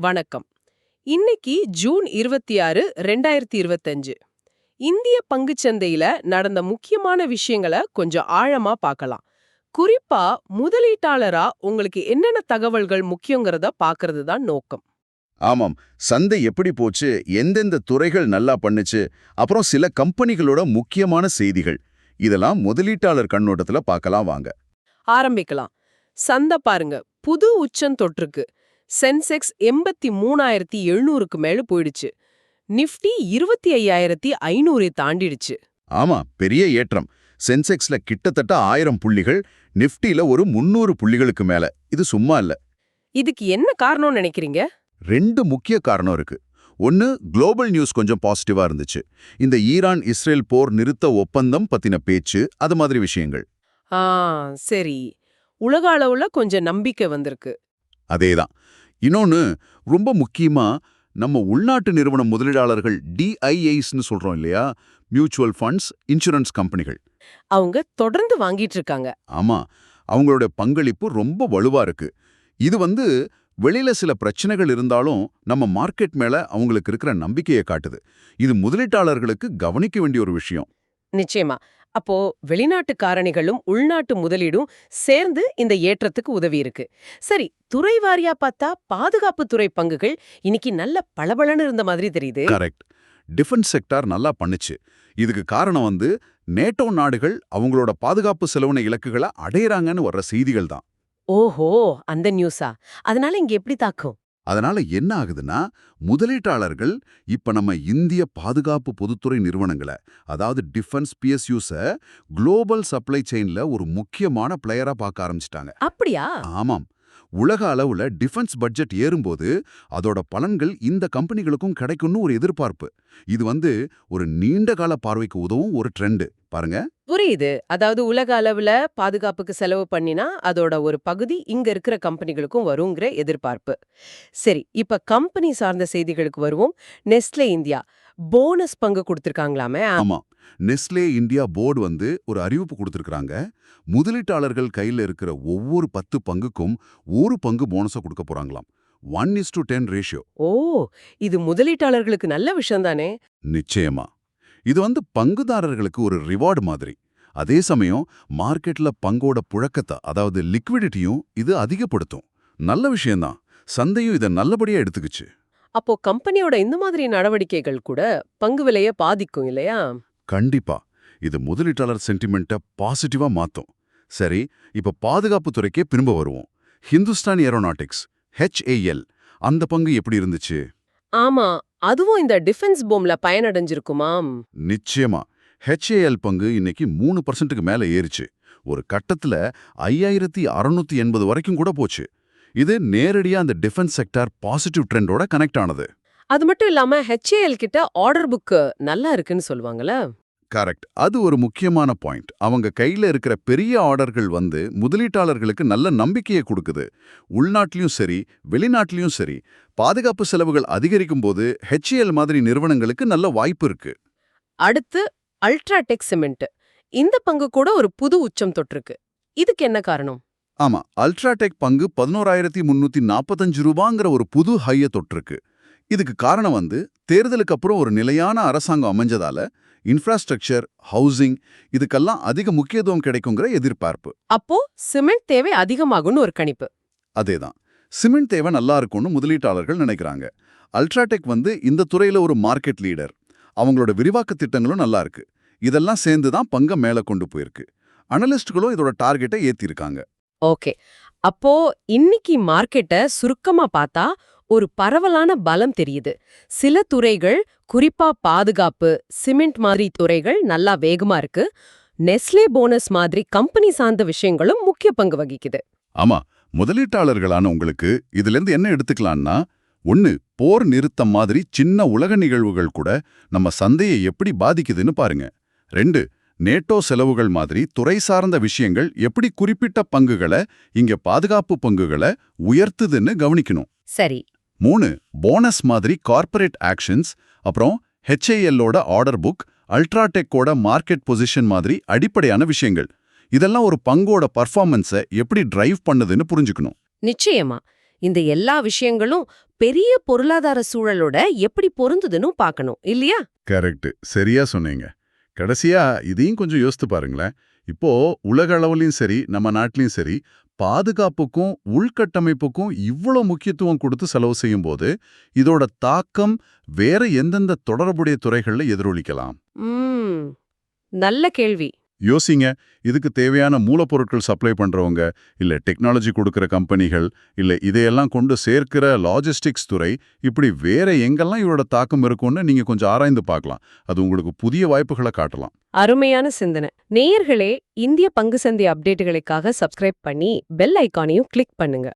வணக்கம். இன்னைக்கு ஜூன் இருபத்தி ஆறு ரெண்டாயிரத்தி இருபத்தஞ்சு. இந்திய பங்குச்சந்தையில நடந்த முக்கியமான விஷயங்களை கொஞ்சம் ஆழமா பார்க்கலாம். குறிப்பா முதலீட்டாளரா உங்களுக்கு என்னென்ன தகவல்கள் முக்கியங்கிறத பார்க்கறது தான் நோக்கம். ஆமாம். சந்தை எப்படி போச்சு எந்தெந்த துறைகள் நல்லா பண்ணுச்சு அப்புறம் சில கம்பெனிகளோட முக்கியமான செய்திகள். இதெல்லாம் முதலீட்டாளர் கண்ணோட்டத்துல பார்க்கலாம் வாங்க. ஆரம்பிக்கலாம். சந்தை பாருங்க புது உச்சம் தொற்றுக்கு. சென்செக்ஸ் எண்பத்தி மூணாயிரத்தி எழுநூறுக்கு மேல போயிடுச்சு. நிஃப்டி இருபத்தி ஐயாயிரத்தி ஐநூறை தாண்டிடுச்சு. ஆமா பெரிய ஏற்றம். சென்செக்ஸ்ல கிட்டத்தட்ட ஆயிரம் புள்ளிகள் நிஃப்டில ஒரு முன்னூறு புள்ளிகளுக்கு மேல. இது சும்மா இல்ல. இதுக்கு என்ன காரணம்னு நினைக்கிறீங்க? ரெண்டு முக்கிய காரணம் இருக்கு. ஒன்னு குளோபல் நியூஸ் கொஞ்சம் பாசிட்டிவா இருந்துச்சு. இந்த ஈரான் இஸ்ரேல் போர் நிறுத்த ஒப்பந்தம் பத்தின பேச்சு அது மாதிரி விஷயங்கள். ஆ சரி. உலக அளவுல கொஞ்சம் நம்பிக்கை வந்திருக்கு. அதேதான். இன்னொன்னு ரொம்ப முக்கியமா நம்ம உள்நாட்டு நிறுவன முதலீட்டாளர்கள் டிஐஐஸ்னு சொல்றோம் இல்லையா? மியூச்சுவல் ஃபண்ட்ஸ் இன்சூரன்ஸ் கம்பெனிகள் அவங்க தொடர்ந்து வாங்கிட்டு இருக்காங்க. ஆமா அவங்களோட பங்களிப்பு ரொம்ப வலுவா இருக்கு. இது வந்து வெளியில சில பிரச்சனைகள் இருந்தாலும் நம்ம மார்க்கெட் மேல அவங்களுக்கு இருக்கிற நம்பிக்கையை காட்டுது. இது முதலீட்டாளர்களுக்கு கவனிக்க வேண்டிய ஒரு விஷயம். நிச்சயமா. அப்போ வெளிநாட்டு காரணிகளும் உள்நாட்டு முதலீடும் சேர்ந்து இந்த ஏற்றத்துக்கு உதவி இருக்கு. சரி துறை வாரியா பார்த்தா பாதுகாப்பு துறை பங்குகள் இன்னைக்கு நல்ல பளபளன்னு இருந்த மாதிரி தெரியுது. கரெக்ட். டிஃபென்ஸ் செக்டார் நல்லா பண்ணுச்சு. இதுக்கு காரணம் வந்து நேட்டோ நாடுகள் அவங்களோட பாதுகாப்பு செலவின இலக்குகளை அடையறாங்கன்னு வர்ற செய்திகள் தான். ஓஹோ அந்த நியூஸா? அதனால இங்க எப்படி தாக்கும்? அதனால என்ன ஆகுதுன்னா முதலீட்டாளர்கள் இப்ப நம்ம இந்திய பாதுகாப்பு பொதுத்துறை நிறுவனங்களை அதாவது டிஃபென்ஸ் பிஎஸ்யூஸ குளோபல் சப்ளை செயின்ல ஒரு முக்கியமான பிளேயரா பார்க்க ஆரம்பிச்சிட்டாங்க. அப்படியா? ஆமாம். உலக அளவுல டிஃபென்ஸ் பட்ஜெட் ஏறும்போது அதோட பலன்கள் இந்த கம்பெனிகளுக்கும் கிடைக்கும்னு ஒரு எதிர்பார்ப்பு. இது வந்து ஒரு நீண்ட கால பார்வைக்கு உதவும் ஒரு ட்ரெண்ட். பாருங்க. புரியுது. அதாவது உலக அளவுல பாதுகாப்புக்கு செலவு பண்ணினா அதோட ஒரு பகுதி இங்க இருக்கிற கம்பெனிகளுக்கும் வருங்கிற எதிர்பார்ப்பு. சரி இப்ப கம்பெனி சார்ந்த செய்திகளுக்கு வருவோம். நெஸ்லே இந்தியா போனஸ் பங்கு கொடுத்திருக்காங்களாமே. ஆமா. நெஸ்லே இந்தியா போர்டு வந்து ஒரு அறிவிப்பு கொடுத்திருக்காங்க முதலீட்டாளர்கள் கையில இருக்கிற ஒவ்வொரு பத்து பங்குக்கும் ஒரு பங்கு போனஸை கொடுக்க போறாங்களாம். One is to ten ratio. ஓ! இது முதலீட்டாளர்களுக்கு நல்ல விஷயம் தானே நிச்சயமா. இது வந்து பங்குதாரர்களுக்கு ஒரு ரிவார்டு மாதிரி. அதே சமயம் மார்க்கெட்ல பங்கோட புழக்கத்தை அதாவது லிக்விடிட்டியும் இது அதிகப்படுத்தும். நல்ல விஷயம்தான் சந்தையும் இதை நல்லபடியா எடுத்துக்கிச்சு. அப்போ கம்பெனியோட இந்த மாதிரி நடவடிக்கைகள் கூட பங்கு விலைய பாதிக்கும் இல்லையா? கண்டிப்பா. இது முதலீட்டாளர் சென்டிமெண்ட்டை பாசிட்டிவா மாத்தும். சரி இப்ப பாதுகாப்பு துறைக்கே திரும்ப வருவோம். ஹிந்துஸ்தான் ஏரோநாட்டிக்ஸ் ஹெச்ஏஎல் அந்த பங்கு எப்படி இருந்துச்சு? ஆமா அதுவும் இந்த டிஃபென்ஸ் போம்ல பயனடைஞ்சிருக்குமாம். நிச்சயமா. ஹெச்ஏஎல் பங்கு இன்னைக்கு மூணு பர்சன்ட்டுக்கு மேல ஏறிச்சு. ஒரு கட்டத்துல ஐயாயிரத்தி அறுநூத்தி எண்பது வரைக்கும் கூட போச்சு. இது நேரடியா அந்த டிஃபென்ஸ் செக்டார் பாசிட்டிவ் ட்ரெண்டோட கனெக்ட் ஆனது. அது மட்டும் இல்லாம ஹெச்ஏஎல் கிட்ட ஆர்டர் புக் நல்லா இருக்குன்னு சொல்லுவாங்கல்ல. கரெக்ட் அது ஒரு முக்கியமான பாயிண்ட் அவங்க கையில இருக்கிற பெரிய ஆர்டர்கள் வந்து முதலீட்டாளர்களுக்கு நல்ல நம்பிக்கையை கொடுக்குது. உள்நாட்டிலையும் சரி வெளிநாட்டிலையும் சரி பாதுகாப்பு செலவுகள் அதிகரிக்கும் போது ஹெச்ஏஎல் மாதிரி நிறுவனங்களுக்கு நல்ல வாய்ப்பு இருக்கு. அடுத்து அல்ட்ராடெக் சிமெண்ட் இந்த பங்கு கூட ஒரு புது உச்சம் தொட்டிருக்கு. இதுக்கு என்ன காரணம்? ஆமா அல்ட்ராடெக் பங்கு பதினோராயிரத்தி முன்னூத்தி நாற்பத்தஞ்சு ரூபாங்கிற ஒரு புது ஹைய தொட்டிருக்கு. இதுக்கு காரணம் வந்து தேர்தலுக்கு அப்புறம் ஒரு நிலையான அரசாங்கம் அமைஞ்சதால இன்ஃப்ராஸ்ட்ரக்சர் ஹவுசிங் இதுக்கெல்லாம் அதிக முக்கியத்துவம் கிடைக்குங்கிற எதிர்பார்ப்பு. அப்போ சிமெண்ட் தேவை அதிகமாகும்னு ஒரு கணிப்பு. அதேதான். சிமெண்ட் தேவை நல்லா இருக்கும்னு முதலீட்டாளர்கள் நினைக்கிறாங்க. அல்ட்ராடெக் வந்து இந்த துறையில ஒரு மார்க்கெட் லீடர் அவங்களோட விரிவாக்க திட்டங்களும் நல்லா இருக்கு. இதெல்லாம் சேர்ந்து தான் பங்க மேல கொண்டு போயிருக்கு. அனலிஸ்டுகளும் இதோட டார்கெட்டை ஏத்திருக்காங்க. ஓகே. அப்போ இன்னைக்கு மார்க்கெட்ட சுருக்கமா பார்த்தா ஒரு பரவலான பலம் தெரியுது. சில துறைகள் குறிப்பா பாதுகாப்பு சிமெண்ட் மாதிரி துறைகள் நல்லா வேகமா இருக்கு. நெஸ்லே போனஸ் மாதிரி கம்பெனி சார்ந்த விஷயங்களும் முக்கிய பங்கு வகிக்குது. ஆமா முதலீட்டாளர்களான உங்களுக்கு இதுல இருந்து என்ன எடுத்துக்கலாம்னா ஒன்னு போர் நிறுத்தம் மாதிரி சின்ன உலக நிகழ்வுகள் கூட நம்ம சந்தையை எப்படி பாதிக்குதுன்னு பாருங்க. ரெண்டு நேட்டோ செலவுகள் மாதிரி துறை சார்ந்த விஷயங்கள் எப்படி குறிப்பிட்ட பங்குகளை இங்க பாதுகாப்பு பங்குகளை உயர்த்துதுன்னு கவனிக்கணும். சரி. மூணு போனஸ் மாதிரி கார்ப்பரேட் ஆக்ஷன்ஸ் அப்புறம் ஹெச்ஐஎல்லோட ஆர்டர் புக் அல்ட்ராடெக்கோட மார்க்கெட் பொசிஷன் மாதிரி அடிப்படையான விஷயங்கள். இதெல்லாம் ஒரு பங்கோட பர்ஃபார்மன்ஸை எப்படி டிரைவ் பண்ணுதுன்னு புரிஞ்சுக்கணும். நிச்சயமா. இந்த எல்லா விஷயங்களும் பெரிய பொருளாதார சூழலோட எப்படி பொருந்துதுன்னு பார்க்கணும் இல்லையா? கரெக்ட் சரியா சொன்னீங்க. கடைசியா இதையும் கொஞ்சம் யோசித்து பாருங்களேன். இப்போ உலக அளவுலயும் சரி நம்ம நாட்டிலயும் சரி பாதுகாப்புக்கும் உள்கட்டமைப்புக்கும் இவ்வளோ முக்கியத்துவம் கொடுத்து செலவு செய்யும் போது இதோட தாக்கம் வேற எந்தெந்த தொடர்புடைய துறைகளில் எதிரொலிக்கலாம்? நல்ல கேள்வி. யோசிங்க இதுக்கு தேவையான மூலப்பொருட்கள் சப்ளை பண்றவங்க இல்ல டெக்னாலஜி கொடுக்குற கம்பெனிகள் இல்ல இதையெல்லாம் கொண்டு சேர்க்கிற லாஜிஸ்டிக்ஸ் துறை இப்படி வேற எங்கெல்லாம் இதோட தாக்கம் இருக்கும்னு நீங்க கொஞ்சம் ஆராய்ந்து பார்க்கலாம். அது உங்களுக்கு புதிய வாய்ப்புகளை காட்டலாம். அருமையான சிந்தனை. நேயர்களே இந்திய பங்கு சந்தை அப்டேட்டுகளுக்காக சப்ஸ்கிரைப் பண்ணி பெல் ஐக்கானையும் கிளிக் பண்ணுங்க.